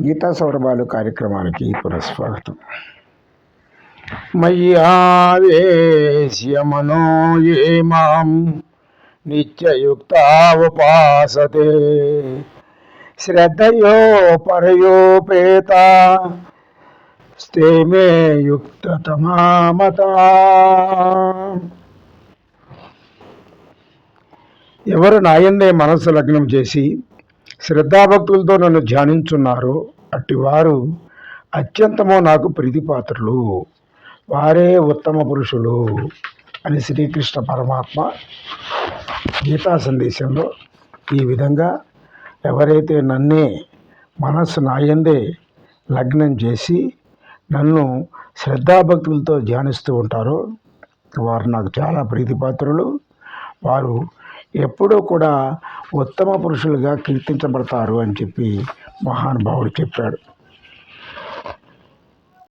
గీతా సౌరభాలు కార్యక్రమానికి పునఃస్వాగతం. మయ్యావేశ్యమనో ఏ మాం నిత్యయుక్తావపాసతే. శ్రద్ధయో పరయోపేత స్తే మే యుక్తతమామత. ఎవరు నాయందే మనస్సు లగ్నం చేసి శ్రద్ధాభక్తులతో నన్ను ధ్యానించున్నారో. అట్టి వారు అత్యంతమో నాకు ప్రీతిపాత్రులు వారే ఉత్తమ పురుషులు అని శ్రీకృష్ణ పరమాత్మ గీతా సందేశంలో ఈ విధంగా ఎవరైతే నన్నే మనస్సు నాయందే లగ్నం చేసి నన్ను శ్రద్ధాభక్తులతో ధ్యానిస్తూ ఉంటారో వారు నాకు చాలా ప్రీతిపాత్రులు. వారు ఎప్పుడూ కూడా ఉత్తమ పురుషులుగా కీర్తించబడతారు అని చెప్పి మహానుభావుడు చెప్పాడు.